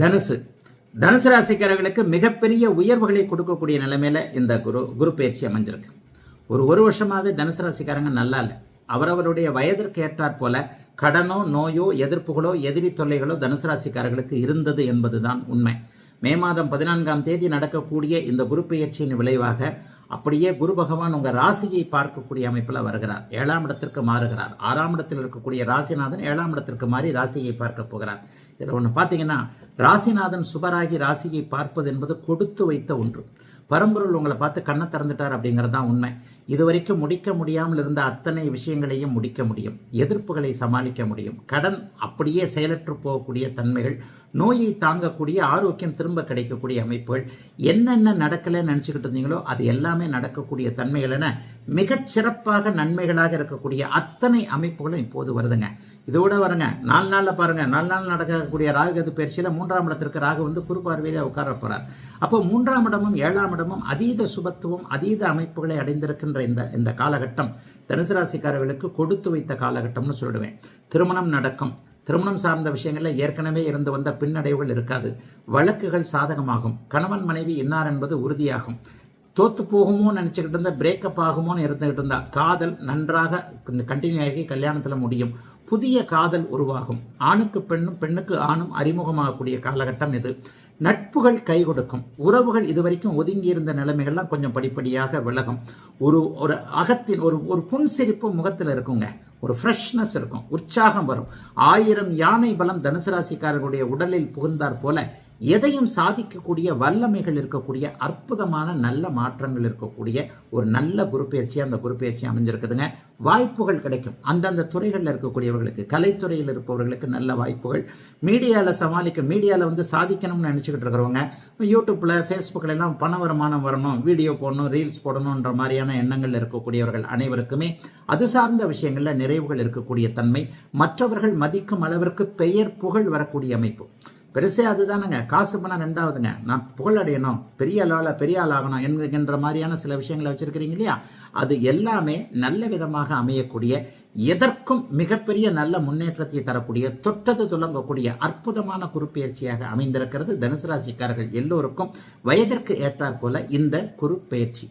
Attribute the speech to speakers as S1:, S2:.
S1: தனுசு. தனுசு ராசிக்காரர்களுக்கு மிகப்பெரிய உயர்வுகளை கொடுக்கக்கூடிய நிலைமையில இந்த குரு குரு பயிற்சி அமைஞ்சிருக்கு. ஒரு ஒரு வருஷமாவே தனுசு ராசிக்காரங்க நல்லா இல்லை. அவரவருடைய வயதிற்கு ஏற்றாற் போல கடனோ நோயோ எதிர்ப்புகளோ எதிரி தொல்லைகளோ தனுசு ராசிக்காரர்களுக்கு இருந்தது என்பதுதான் உண்மை. மே மாதம் பதினான்காம் தேதி நடக்கக்கூடிய இந்த குரு பயிற்சியின் விளைவாக அப்படியே குரு பகவான் உங்கள் ராசியை பார்க்கக்கூடிய அமைப்பில் வருகிறார். ஏழாம் இடத்திற்கு மாறுகிறார். ஆறாம் இடத்தில் இருக்கக்கூடிய ராசிநாதன் ஏழாம் இடத்திற்கு மாறி ராசியை பார்க்க போகிறார். இதில் ஒன்று பார்த்தீங்கன்னா ராசிநாதன் சுபராகி ராசியை பார்ப்பது என்பது கொடுத்து வைத்த ஒன்று. பரம்பொருள் உங்களை பார்த்து கண்ணை திறந்துட்டார் அப்படிங்கிறது தான் உண்மை. இதுவரைக்கும் முடிக்க முடியாமல் இருந்த அத்தனை விஷயங்களையும் முடிக்க முடியும். எதிர்ப்புகளை சமாளிக்க முடியும். கடன் அப்படியே செயலற்று போகக்கூடிய தன்மைகள் நோயை தாங்கக்கூடிய ஆரோக்கியம் திரும்ப கிடைக்கக்கூடிய அமைப்புகள் என்னென்ன நடக்கலைன்னு நினச்சிக்கிட்டு இருந்தீங்களோ அது எல்லாமே நடக்கக்கூடிய தன்மைகள் என மிகச் சிறப்பாக நன்மைகளாக இருக்கக்கூடிய அத்தனை அமைப்புகளும் இப்போது வருதுங்க. இதோட வருங்க நாலு நாளில் பாருங்க நாலு நாள் நடக்கக்கூடிய ராகுகது பயிற்சியில் மூன்றாம் இடத்திற்கு ராகு வந்து குறுப்பார்வையில் உட்கார போகிறார் அப்போ மூன்றாம் இடமும் ஏழாம் இடமும் அதீத சுபத்துவம் அதீத அமைப்புகளை அடைந்திருக்கின்ற இந்த இந்த காலகட்டம் தனுசு ராசிக்காரர்களுக்கு கொடுத்து வைத்த காலகட்டம்னு சொல்லிடுவேன். திருமணம் நடக்கும். திருமணம் சார்ந்த விஷயங்களில் ஏற்கனவே இருந்து வந்த பின்னடைவுகள் இருக்காது. வழக்குகள் சாதகமாகும். கணவன் மனைவி இன்னார் என்பது உறுதியாகும். தோத்து போகுமோ நினச்சிக்கிட்டு இருந்தா பிரேக்கப் ஆகுமோன்னு இருந்துகிட்டு இருந்தா காதல் நன்றாக கண்டினியூ ஆகி கல்யாணத்தில் முடியும். புதிய காதல் உருவாகும். ஆணுக்கு பெண்ணும் பெண்ணுக்கு ஆணும் அறிமுகமாகக்கூடிய காலகட்டம் இது. நட்புகள் கை கொடுக்கும். உறவுகள் இதுவரைக்கும் ஒதுங்கி இருந்த நிலைமைகள்லாம் கொஞ்சம் படிப்படியாக விலகும். ஒரு ஒரு அகத்தின் ஒரு ஒரு புன்சிரிப்பு முகத்தில் இருக்குங்க. ஒரு ஃப்ரெஷ்னஸ் இருக்கும். உற்சாகம் வரும். ஆயிரம் யானை பலம் தனுசு ராசிக்காரர்களுடைய உடலில் புகுந்தார் போல எதையும் சாதிக்கக்கூடிய வல்லமைகள் இருக்கக்கூடிய அற்புதமான நல்ல மாற்றங்கள் இருக்கக்கூடிய ஒரு நல்ல குருப்பெயர்ச்சி அந்த குருப்பெயர்ச்சி அமைஞ்சிருக்குதுங்க. வாய்ப்புகள் கிடைக்கும். அந்தந்த துறைகளில் இருக்கக்கூடியவர்களுக்கு கலைத்துறையில் இருப்பவர்களுக்கு நல்ல வாய்ப்புகள். மீடியாவில் சமாளிக்க மீடியாவில் வந்து சாதிக்கணும்னு நினச்சிக்கிட்டு இருக்கிறவங்க யூடியூப்பில் ஃபேஸ்புக்கில் எல்லாம் பண வருமானம் வரணும் வீடியோ போடணும் ரீல்ஸ் போடணுன்ற மாதிரியான எண்ணங்கள் இருக்கக்கூடியவர்கள் அனைவருக்குமே அது சார்ந்த விஷயங்களில் நிறைவுகள் இருக்கக்கூடிய தன்மை. மற்றவர்கள் மதிக்கும் அளவிற்கு பெயர் புகழ் வரக்கூடிய அமைப்பு. பெருசே அதுதானங்க. காசு பணம் ரெண்டாவதுங்க. நான் புகழ் அடையணும். பெரிய அளவில் பெரிய ஆள் ஆகணும் என்கின்ற மாதிரியான சில விஷயங்களை வச்சிருக்கிறீங்க இல்லையா? அது எல்லாமே நல்ல விதமாக அமையக்கூடிய எதற்கும் மிகப்பெரிய நல்ல முன்னேற்றத்தை தரக்கூடிய தொட்டது துலங்கக்கூடிய அற்புதமான குறுப்பெயர்ச்சியாக அமைந்திருக்கிறது தனுசு ராசிக்காரர்கள் எல்லோருக்கும் வயதிற்கு ஏற்றாற் போல இந்த குறுப்பெயர்ச்சி.